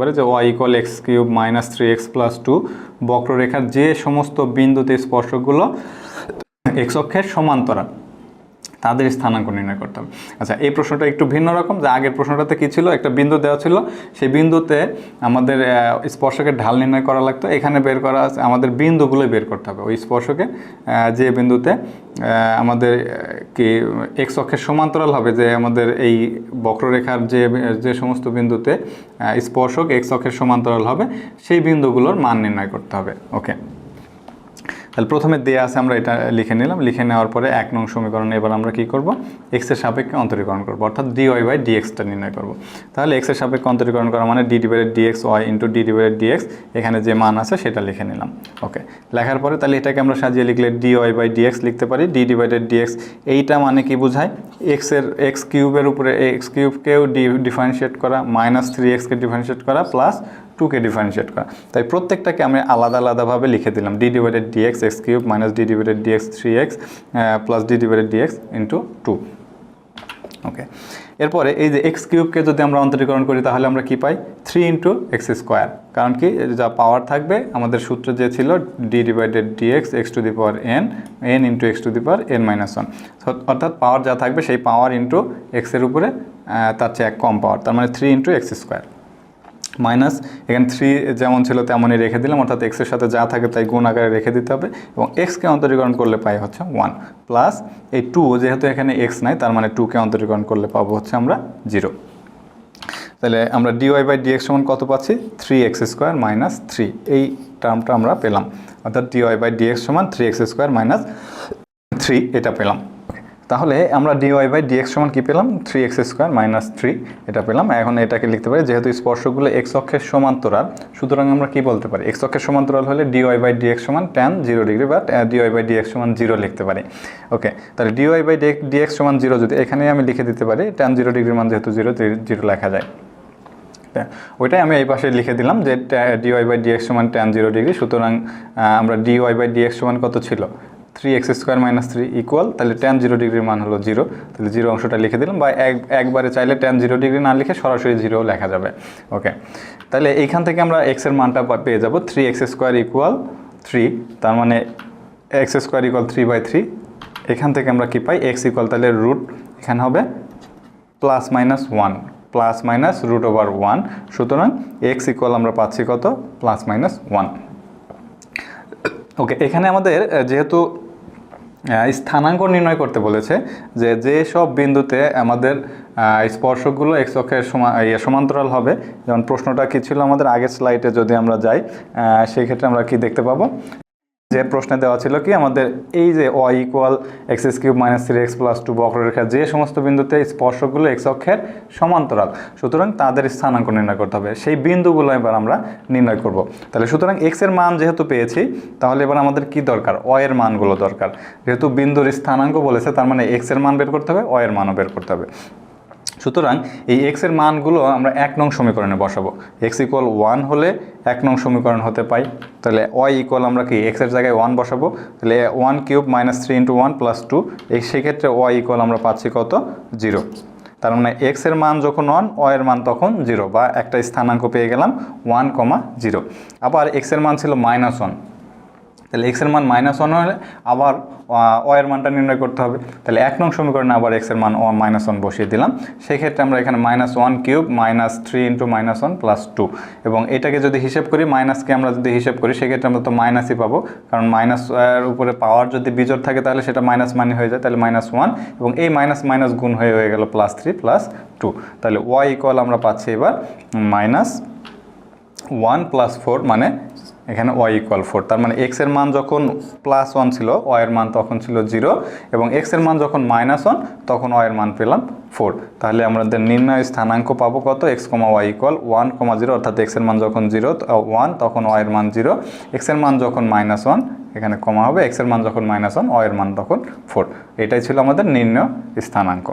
পারে যে y equal x cube minus three x plus two বক্ররেখার যে সমস্ত বিন্দুতে স্পর্শকগুলো এক্স অক্ষের সমান্তরাল। তাদের স্থানাঙ্ক নির্ণয় করতে হবে। আচ্ছা এই প্রশ্নটা একটু ভিন্ন রকম, যে আগের প্রশ্নটাতে কী ছিল? একটা বিন্দু দেওয়া ছিল। সেই বিন্দুতে আমাদের স্পর্শকের ঢাল নির্ণয় করা লাগতো। এখানে বের করা আমাদের বিন্দুগুলোই বের করতে হবে। ওই স্পর্শকে যে বিন্দুতে আমাদের কি, এক্স অক্ষের সমান্তরাল হবে, যে আমাদের এই বক্ররেখার যে যে সমস্ত বিন্দুতে স্পর্শক এক্স অক্ষের সমান্তরাল হবে, সেই বিন্দুগুলোর মান নির্ণয় করতে হবে। ওকে। তাহলে প্রথমে দেয়া আছে, আমরা এটা লিখে নিলাম। লিখে নেওয়ার পরে এক নং সমীকরণ, এবার আমরা কি করব? এক্সের সাপেক্ষে অন্তরীকরণ করব, অর্থাৎ ডি ওয়াই বাই ডিএক্সটা নির্ণয় করব। তাহলে এক্সের সাপেক্ষে অন্তরীকরণ করা মানে d divided dx y into d divided dx এখানে যে মান আছে সেটা লিখে নিলাম। ওকে, লেখার পরে তাহলে এটাকে আমরা সাজিয়ে লিখলে ডি ওয়াই বাই ডিএক্স লিখতে পারি। ডি ডিভাইডেড ডিএক্স এইটা মানে কি বোঝায়? এক্সের এক্স কিউবের উপরে এক্স কিউবকেও ডি ডিফারেন্সিয়েট করা মাইনাস থ্রি এক্সকে ডিফারেন্সিয়েট করা প্লাস টুকে ডিফারেন্সিয়েট করা। তাই প্রত্যেকটাকে আমি আলাদা আলাদাভাবে লিখে দিলাম। D divided dx x cube minus d divided dx three x plus d divided dx into two okay এরপরে এই যে এক্স কিউবকে যদি আমরা অন্তরীকরণ করি, তাহলে আমরা কি পাই? থ্রি ইন্টু এক্স স্কোয়ার কারণ কি? যা পাওয়ার থাকবে, আমাদের সূত্র যে ছিল d divided dx x to the power n n into x to the power n minus one অর্থাৎ পাওয়ার যা থাকবে, সেই পাওয়ার ইন্টু এক্সের উপরে তার চেয়ে এক কম পাওয়ার তার মানে three into x square minus, এখানে থ্রি যেমন ছিল তেমনই রেখে দিলাম, অর্থাৎ এক্সের সাথে যা থাকে তাই গুণ আকারে রেখে দিতে হবে এবং এক্সকে অন্তরীকরণ করলে পাই হচ্ছে ওয়ান প্লাস এই টু যেহেতু এখানে এক্স নাই, তার মানে টুকে অন্তরীকরণ করলে পাবো হচ্ছে আমরা জিরো তাহলে আমরা ডিওয়াই বাই ডিএক্স সমান কত পাচ্ছি? Three x square minus three এই টার্মটা আমরা পেলাম। অর্থাৎ ডিওয়াই বাই ডিএক্স সমান three x square minus three এটা পেলাম। তাহলে আমরা ডিওয়াই বাই ডিএক্স সমান কী পেলাম? Three x square minus three এটা পেলাম। এখন এটাকে লিখতে পারি যেহেতু স্পর্শগুলো এক্স অক্ষের সমান্তরাল সুতরাং আমরা কি বলতে পারি? এক্স অক্ষের সমান্তরাল হলে ডিওয়াই বাই ডিএক্স সমান ট্যান জিরো ডিগ্রি বা ডিওয়াই বাই ডিএক্স সমান জিরো লিখতে পারি। ওকে তাহলে ডিওয়াই বাই ডিএক্স সমান জিরো যদি এখানে আমি লিখে দিতে পারি ট্যান জিরো ডিগ্রির মান যেহেতু জিরো জিরো লেখা যায়। হ্যাঁ, ওইটাই আমি এই পাশে লিখে দিলাম যে ডিওয়াই বাই ডিএক্স সমান ট্যান জিরো ডিগ্রি সুতরাং আমরা ডিওয়াই বাই ডিএক্স সমান কত ছিল? Three x square minus three equal তাহলে ট্যান জিরো ডিগ্রির মান হলো জিরো তাহলে জিরো অংশটা লিখে দিলাম বা এক, একবারে চাইলে ট্যান জিরো ডিগ্রি না লিখে সরাসরি জিরো লেখা যাবে। ওকে তাহলে এইখান থেকে আমরা এক্সের মানটা পেয়ে যাব three x square equal three তার মানে x square equal three by three এখান থেকে আমরা কি পাই? এক্স ইকুয়াল তাহলে রুট এখানে হবে plus minus one plus minus root over one সুতরাং এক্স ইকুয়াল আমরা পাচ্ছি কত? প্লাস মাইনাস ওয়ান ওকে এখানে আমাদের যেহেতু স্থানাঙ্ক নির্ণয় করতে বলেছে যে যে সব বিন্দুতে আমাদের স্পর্শকগুলো এক ইয়ে, সমান্তরাল হবে। যেমন প্রশ্নটা কী ছিল আমাদের আগের স্লাইডে যদি আমরা যাই সেক্ষেত্রে আমরা কি দেখতে পাবো? যে প্রশ্নে দেওয়া ছিল কি, আমাদের এই যে o equal x s cube minus three x plus two বক্ররেখা যে সমস্ত বিন্দুতে স্পর্শকগুলো এক্স অক্ষের সমান্তরাল, সুতরাং তাদের স্থানাঙ্ক নির্ণয় করতে হবে। সেই বিন্দুগুলো এবার আমরা নির্ণয় করব। তাহলে সুতরাং এক্সের মান যেহেতু পেয়েছি, তাহলে এবার আমাদের কি দরকার? o এর মানগুলো দরকার। যেহেতু বিন্দুর স্থানাঙ্ক বলেছে, তার মানে এক্সের মান বের করতে হবে o এর মানও বের করতে হবে। সুতরাং এই এক্সের মানগুলো আমরা এক নং সমীকরণে বসাবো। এক্স ইকুয়াল ওয়ান হলে এক নং সমীকরণ হতে পাই। তাহলে ওয়াই ইকুয়াল আমরা কি এক্সের জায়গায় ওয়ান বসাবো? তাহলে one cube minus three into one plus two এই সেক্ষেত্রে ওয়াই ইকুয়াল আমরা পাচ্ছি কত? জিরো তার মানে এক্সের মান যখন ওয়ান ওয়াই এর মান তখন জিরো বা একটা স্থানাঙ্ক পেয়ে গেলাম ওয়ান কমা জিরো আবার এক্সের মান ছিল মাইনাস ওয়ান তাহলে এক্সের মান মাইনাস ওয়ান হলে আবার ওয়াই এর মানটা নির্ণয় করতে হবে। তাহলে এক নং সমীকরণে আবার এক্সের মান মাইনাস ওয়ান বসিয়ে দিলাম। সেক্ষেত্রে আমরা এখানে minus one cube minus three into minus one plus two এবং এটাকে যদি হিসেব করি মাইনাসকে আমরা যদি হিসেব করি, সেক্ষেত্রে আমরা তো মাইনাসই পাবো। কারণ মাইনাস এর উপরে পাওয়ার যদি বিজোড় থাকে, তাহলে সেটা মাইনাস মানে হয়ে যায়। তাহলে মাইনাস ওয়ান এবং এই মাইনাস মাইনাস গুণ হয়ে হয়ে গেল প্লাস থ্রি প্লাস টু তাহলে ওয়াই ইকুয়াল আমরা পাচ্ছি এবার মাইনাস ওয়ান প্লাস ফোর মানে এখানে ওয়াই ইকুয়াল ফোর তার মানে এক্সের মান যখন প্লাস ওয়ান ছিল ওয়াই এর মান তখন ছিল জিরো এবং এক্সের মান যখন মাইনাস ওয়ান তখন ওয়াই এর মান পেলাম ফোর তাহলে আমাদের নির্ণয় স্থানাঙ্ক পাবো কত? X comma y equal one comma zero অর্থাৎ এক্সের মান যখন জিরো ওয়ান তখন ওয়াই এর মান জিরো এক্সের মান যখন মাইনাস ওয়ান এখানে কমা হবে এক্সের মান যখন মাইনাস ওয়ান ওয়াই এর মান তখন ফোর এটাই ছিল আমাদের নির্ণয় স্থানাঙ্ক।